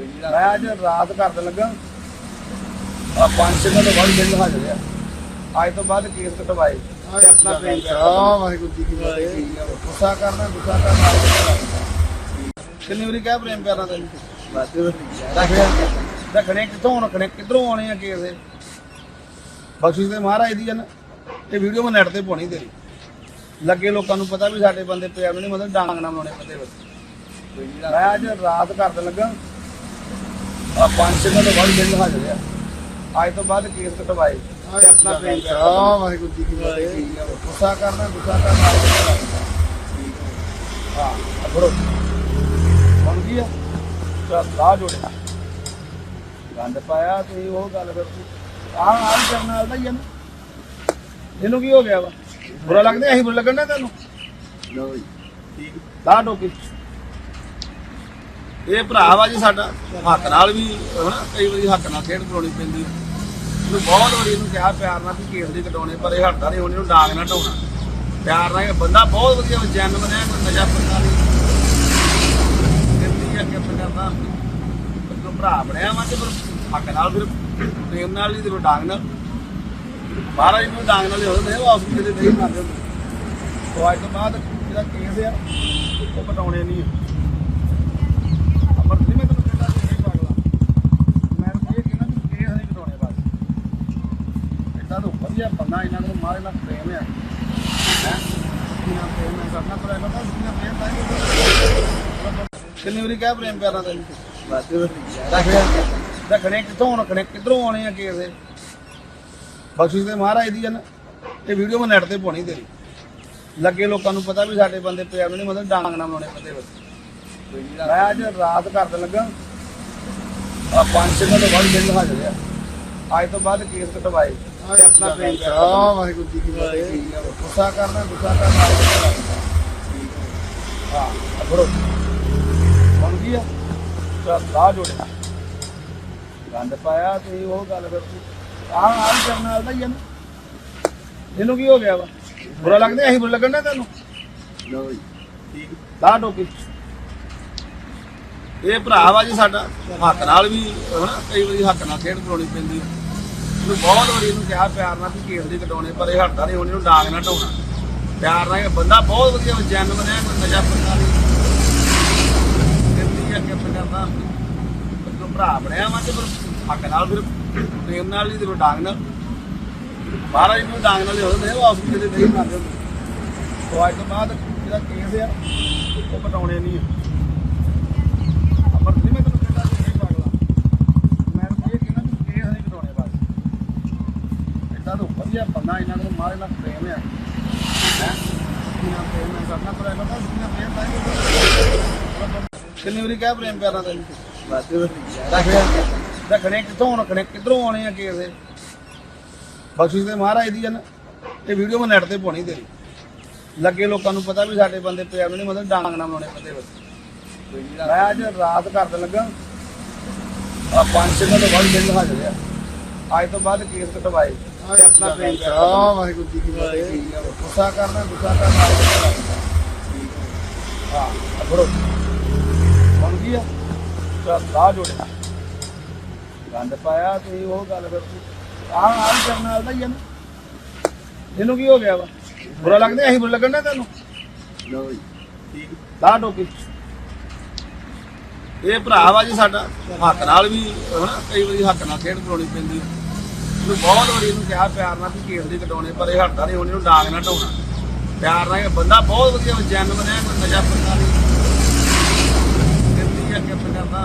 ਮੈਂ ਅੱਜ ਰਾਤ ਘਰ ਤੇ ਲੱਗਾ। ਆ ਪੰਜ ਛੇ ਦਿਨ ਤੋਂ ਬਾਅਦ ਬਿੱਲ ਹਾਜ਼ਰ ਆ। ਅੱਜ ਤੋਂ ਬਾਅਦ ਕੇਸ ਕਟਵਾਏ। ਤੇ ਆਪਣਾ ਪ੍ਰੇਮ ਕਰਨਾ ਵਾਹਿਗੁਰੂ ਜੀ ਕੀ ਫਤਿਹ। ਗੁੱਸਾ ਕਰਨਾ ਗੁੱਸਾ ਕਰਨਾ। ਕਿੰਨੀ ਵਾਰੀ ਕਹਿ ਪ੍ਰੇਮ ਕਰਨਾ ਤੈਨੂੰ? ਰੱਖ ਰੱਖਣੇ ਕਿੱਥੋਂ ਰੱਖਣੇ ਕਿੱਧਰੋਂ ਆਉਣੇ ਆ ਕੇਸ? ਬਖਸ਼ਿਸ਼ ਦੇ ਮਹਾਰਾਜ ਦੀ ਜਨ ਇਹ ਵੀਡੀਓ ਮੈਂ ਨੈਟ ਤੇ ਪਾਉਣੀ ਤੇਰੀ। ਲੱਗੇ ਲੋਕਾਂ ਨੂੰ ਪਤਾ ਵੀ ਸਾਡੇ ਬੰਦੇ ਪਿਆ ਨਹੀਂ ਮਤਲਬ ਡਾਂਗ ਨਾ ਬਣਾਉਣੇ ਪਤੇ ਬਸ ਮੈਂ ਅੱਜ ਰਾਤ ਘਰ ਤੇ ਲੱਗਾ। ਆ ਪੰਜ ਦਿਨ ਤੋਂ ਬਾਅਦ ਬਿੱਲ ਹਾਜ਼ਰ ਆ। ਅੱਜ ਤੋਂ ਬਾਅਦ ਕੇਸ ਕਟਵਾਏ। ਤੇ ਆਪਣਾ ਪ੍ਰੇਮ ਕਰਨਾ ਵਾਹਿਗੁਰੂ ਜੀ ਕੀ ਫਤਿਹ। ਗੁੱਸਾ ਕਰਨਾ ਗੁੱਸਾ ਕਰਨਾ ਹਾਂ ਅਗਰੋ ਬਣ ਗਿਆ ਤਾਂ ਲਾ ਜੋੜਿਆ ਗੰਦ ਪਾਇਆ ਤੇ ਉਹ ਗੱਲ ਫਿਰ ਆਹ ਆਹ ਕਰਨ ਨਾਲ ਆ ਨਾ। ਇਹਨੂੰ ਕੀ ਹੋ ਗਿਆ ਵਾ? ਬੁਰਾ ਲੱਗਦਾ ਅਸੀਂ ਬੁਰਾ ਲੱਗਣ ਤੈਨੂੰ? ਲੋ ਜੀ। ਠੀਕ। ਲਾ ਟੋਕੀ। ਇਹ ਭਰਾ ਵਾ ਜੀ ਸਾਡਾ, ਹੱਕ ਨਾਲ ਵੀ ਹਨਾ, ਕਈ ਵਾਰੀ ਹੱਕ ਨਾਲ ਖੇਡ ਕਰਾਉਣੀ ਪੈਂਦੀ ਇਹਨੂੰ ਬਹੁਤ ਵਾਰੀ ਇਹਨੂੰ ਕਿਹਾ ਪਿਆਰ ਨਾਲ ਵੀ ਕੇਸ ਦੀ ਕਟਾਉਣੇ ਪਰ ਇਹ ਹਟਦਾ ਨਹੀਂ, ਹੁਣ ਇਹਨੂੰ ਡਾਂਗ ਨਾ ਢਾਉਣਾ ਪਿਆਰ ਨਾਲ ਇਹ ਬੰਦਾ ਬਹੁਤ ਵਧੀਆ ਜੈਨ ਬਣਿਆ ਕੋਈ ਨਸ਼ਾ ਪਤਾ ਨਹੀਂ। ਕਿੰਨੀ ਅੱਗੇ ਪੰਜਾਬਾ ਤੂੰ ਭਰਾ ਬਣਿਆ ਵਾ ਤੇ ਪਰ ਹੱਕ ਨਾਲ ਫਿਰ ਪ੍ਰੇਮ ਨਾਲ ਹੀ ਤੇ ਡਾਂਗ ਨਾਲ। ਮਹਾਰਾਜ ਨੂੰ ਡਾਂਗ ਨਾਲ ਹੀ ਹੋਵੇ ਉਹ ਆਪ ਕਿਤੇ ਨਹੀਂ ਮੰਨਦੇ ਹੁੰਦੇ। ਤੋਂ ਅੱਜ ਤੋਂ ਬਾਅਦ ਜਿਹੜਾ ਕੇਸ ਆ, ਉਹ ਪਟਾਉਣੇ ਨਹੀਂ ਆ ਅਮਰ ਜੀ ਮੈਂ ਤੈਨੂੰ ਕਹਿੰਦਾ ਕਿ ਨਹੀਂ ਪਾਗਲਾ ਮੈਂ ਤਾਂ ਇਹ ਕਹਿੰਦਾ ਕਿ ਕੇਸ ਨਹੀਂ ਕਟਾਉਣੇ ਬਸ ਇਦਾਂ ਤਾਂ ਵਧੀਆ ਬੰਦਾ ਇਹਨਾਂ ਨੂੰ ਮਾਰੇ ਨਾਲ ਪ੍ਰੇਮ ਹੈ? ਇਹਨਾਂ ਪ੍ਰੇਮ ਨਾਲ ਕਰਨਾ ਪਰ ਇਹਨਾਂ ਦਾ ਦੁਨੀਆ ਪ੍ਰੇਮ ਤਾਂ ਕਿੰਨੀ ਵਾਰੀ ਕਹਿ ਪ੍ਰੇਮ ਕਰਨਾ ਤੈਨੂੰ ਰੱਖ ਰੱਖਣੇ ਕਿੱਥੋਂ ਰੱਖਣੇ ਕਿੱਧਰੋਂ ਆਉਣੇ ਆ ਕੇਸ ਇਹ? ਬਖਸ਼ਿਸ਼ ਦੇ ਮਹਾਰਾਜ ਦੀ ਜਨ ਇਹ ਵੀਡੀਓ ਮੈਂ ਨੈਟ ਤੇ ਪਾਉਣੀ ਤੇਰੀ। ਲੱਗੇ ਲੋਕਾਂ ਨੂੰ ਪਤਾ ਵੀ ਸਾਡੇ ਬੰਦੇ ਪਿਆ ਨਹੀਂ, ਮਤਲਬ ਡਾਂਗ ਨਾ ਬਣਾਉਣੇ ਪਤੇ ਬਸ ਮੈਂ ਅੱਜ ਰਾਤ ਘਰ ਤੇ ਲੱਗਾ। ਆ ਪੰਜ ਛੇ ਦਿਨ ਤੋਂ ਬਾਅਦ ਹਾਜ਼ਰ ਆ ਅੱਜ ਤੋਂ ਬਾਅਦ ਕੇਸ ਕਟਵਾਏ ਤੇ ਆਪਣਾ ਪ੍ਰੇਮ ਕਰਨਾ ਵਾਹਿਗੁਰੂ ਜੀ ਕੀ ਫਤਿਹ। ਗੁੱਸਾ ਕਰਨਾ ਗੁੱਸਾ ਕਰਨਾ। ਹਾਂ ਅਗਰੋ ਬਣ ਗਿਆ ਤਾਂ ਲਾ ਜੋੜਿਆ ਗੰਦ ਪਾਇਆ ਤੇ ਉਹ ਗੱਲ ਫਿਰ ਆਹ ਆਹ ਕਰਨ ਨਾਲ ਦਾ ਹੀ ਆ ਨਾ। ਇਹਨੂੰ ਕੀ ਹੋ ਗਿਆ ਵਾ? ਬੁਰਾ ਲੱਗਦਾ ਅਸੀਂ ਬੁਰਾ ਲੱਗਣ ਤੈਨੂੰ? ਲੋ ਜੀ। ਠੀਕ। ਲਾ ਟੋਕੀ ਇਹ ਭਰਾ ਵਾ ਜੀ ਸਾਡਾ। ਹੱਕ ਨਾਲ ਵੀ ਹਨਾ ਕਈ ਵਾਰੀ ਹੱਕ ਨਾਲ ਖੇਡ ਕਰਾਉਣੀ ਪੈਂਦੀ ਹੈ ਇਹਨੂੰ ਬਹੁਤ ਵਾਰੀ ਇਹਨੂੰ ਕਿਹਾ ਪਿਆਰ ਨਾਲ ਵੀ ਕੇਸ ਦੀ ਕਟਾਉਣੇ ਪਰ ਇਹ ਹਟਦਾ ਨਹੀਂ, ਹੁਣ ਇਹਨੂੰ ਡਾਂਗ ਨਾ ਢਾਉਣਾ ਪਿਆਰ ਨਾਲ ਇਹ ਬੰਦਾ ਬਹੁਤ ਵਧੀਆ ਜੈਨ ਬਣਿਆ ਕੋਈ ਨਸ਼ਾ ਪਤਾ ਨਹੀਂ। ਕਿੰਨੀ ਅੱਗੇ ਪੰਜਾਬਾ ਤੂੰ ਭਰਾ ਬਣਿਆ ਵਾ ਤੇ ਫਿਰ ਹੱਕ ਨਾਲ ਫਿਰ ਪ੍ਰੇਮ ਨਾਲ ਹੀ ਤੇ ਡਾਂਗ ਨਾਲ ਮਹਾਰਾਜ ਨੂੰ ਡਾਂਗ ਨਾਲ ਹੀ ਹੋਵੇ ਉਹ ਆਪ ਕਿਤੇ ਨਹੀਂ ਮੰਨਦੇ ਤੋਂ ਅੱਜ ਤੋਂ ਬਾਅਦ ਜਿਹੜਾ ਕੇਸ ਆ, ਉਹ ਪਟਾਉਣੇ ਨਹੀਂ ਆ ਅਮਰ ਜੀ ਮੈਂ ਤੈਨੂੰ ਕਹਿੰਦਾ ਕਿ ਨਹੀਂ ਪਾਗਲਾ ਮੈਂ ਤਾਂ ਇਹ ਕਹਿੰਦਾ ਕਿ ਕੇਸ ਨਹੀਂ ਕਟਾਉਣੇ ਬਸ ਇਦਾਂ ਤਾਂ ਵਧੀਆ ਬੰਦਾ ਇਹਨਾਂ ਨੂੰ ਮਾਰੇ ਨਾਲ ਪ੍ਰੇਮ ਆ ਹੈ? ਇਹਨਾਂ ਪ੍ਰੇਮ ਨਾਲ ਕਰਨਾ, ਪਰ ਇਹਨਾਂ ਦਾ ਦੁਨੀਆ ਪ੍ਰੇਮ ਤਾਂ ਕਿੰਨੀ ਵਾਰੀ ਕਹਿ ਪ੍ਰੇਮ ਕਰਨਾ ਤੈਨੂੰ ਰੱਖ ਰੱਖਣੇ ਕਿੱਥੋਂ ਰੱਖਣੇ ਕਿੱਧਰੋਂ ਆਉਣੇ ਆ ਕੇਸ ਇਹ? ਬਖਸ਼ਿਸ਼ ਦੇ ਮਹਾਰਾਜ ਦੀ ਜਨ ਇਹ ਵੀਡੀਓ ਮੈਂ ਨੈਟ ਤੇ ਪਾਉਣੀ ਤੇਰੀ। ਲੱਗੇ ਲੋਕਾਂ ਨੂੰ ਪਤਾ ਵੀ ਸਾਡੇ ਬੰਦੇ ਪਿਆ ਨਹੀਂ, ਮਤਲਬ ਡਾਂਗ ਨਾ ਬਣਾਉਣੇ ਪਤੇ ਬਸ ਮੈਂ ਅੱਜ ਰਾਤ ਘਰ ਲੱਗਾ। ਆ ਪੰਜ ਛੇ ਦਿਨ ਤੋਂ ਬਾਅਦ ਹਾਜ਼ਰ ਆ ਅੱਜ ਤੋਂ ਬਾਅਦ ਕੇਸ ਕਟਵਾਏ। ਤੇ ਆਪਣਾ ਪ੍ਰੇਮ ਕਰਨਾ ਵਾਹਿਗੁਰੂ ਜੀ ਕੀ ਫਤਿਹ। ਗੁੱਸਾ ਕਰਨਾ ਗੁੱਸਾ ਕਰਨਾ। ਹਾਂ ਬਣ ਗਿਆ ਤਾਂ ਲਾ ਜੋੜਿਆ ਗੰਦ ਪਾਇਆ ਤੇ ਉਹ ਗੱਲ ਫਿਰ ਆਹ ਆਹ ਕਰਨ ਨਾਲ ਦਾ ਹੀ ਆ ਨਾ। ਇਹਨੂੰ ਕੀ ਹੋ ਗਿਆ ਵਾ? ਬੁਰਾ ਲੱਗਦਾ ਅਸੀਂ ਬੁਰਾ ਲੱਗਣ ਤੈਨੂੰ? ਲੋ ਜੀ। ਠੀਕ। ਲਾ ਟੋਕੀ। ਇਹ ਭਰਾ ਵਾ ਜੀ ਸਾਡਾ। ਹੱਕ ਨਾਲ ਵੀ ਹਨਾ ਕਈ ਵਾਰੀ ਹੱਕ ਨਾਲ ਖੇਡ ਕਰਾਉਣੀ ਪੈਂਦੀ ਹੈ ਇਹਨੂੰ ਬਹੁਤ ਵਾਰੀ ਇਹਨੂੰ ਕਿਹਾ ਪਿਆਰ ਨਾਲ ਵੀ ਕੇਸ ਦੀ ਕਟਾਉਣੇ, ਪਰ ਇਹ ਹਟਦਾ ਨਹੀਂ, ਹੁਣ ਇਹਨੂੰ ਡਾਂਗ ਨਾ ਢਾਉਣਾ ਪਿਆਰ ਨਾਲ ਇਹ ਬੰਦਾ ਬਹੁਤ ਵਧੀਆ ਜੈਨ ਬਣਿਆ ਕੋਈ ਨਸ਼ਾ ਪਤਾ ਨਹੀਂ। ਕਿੰਨੀ ਅੱਗੇ ਪੰਜਾਬਾ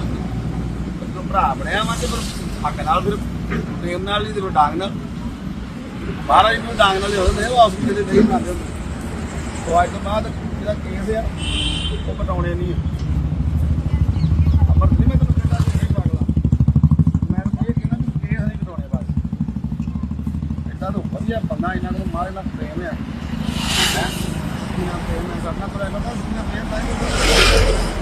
ਤੂੰ ਭਰਾ ਬਣਿਆ ਵਾ ਤੇ ਫਿਰ ਹੱਕ ਨਾਲ ਫਿਰ ਪ੍ਰੇਮ ਨਾਲ ਹੀ ਤੇ ਡਾਂਗ ਨਾਲ ਮਹਾਰਾਜ ਨੂੰ ਡਾਂਗ ਨਾਲ ਹੀ ਹੋਵੇ ਉਹ ਆਪ ਕਿਤੇ ਨਹੀਂ ਮੰਨਦੇ ਹੁੰਦੇ। ਤੋਂ ਅੱਜ ਤੋਂ ਬਾਅਦ ਜਿਹੜਾ ਕੇਸ ਆ, ਉਹ ਪਟਾਉਣੇ ਨਹੀਂ ਆ ਅਮਰ ਜੀ ਮੈਂ ਤੈਨੂੰ ਕਹਿੰਦਾ ਕਿ ਨਹੀਂ ਪਾਗਲਾ ਮੈਂ ਤਾਂ ਇਹ ਕਹਿੰਦਾ ਕਿ ਕੇਸ ਨਹੀਂ ਕਟਾਉਣੇ ਬਸ ਇਦਾਂ ਵਧੀਆ ਬੰਦਾ, ਇਹਨਾਂ ਨੂੰ ਮਾਰੇ ਨਾਲ ਪ੍ਰੇਮ ਹੈ? ਇਹਨਾਂ ਪ੍ਰੇਮ ਨਾਲ ਕਰਨਾ, ਪਰ ਇਹਨਾਂ ਦਾ ਦੁਨੀਆ ਪ੍ਰੇਮ ਤਾਂ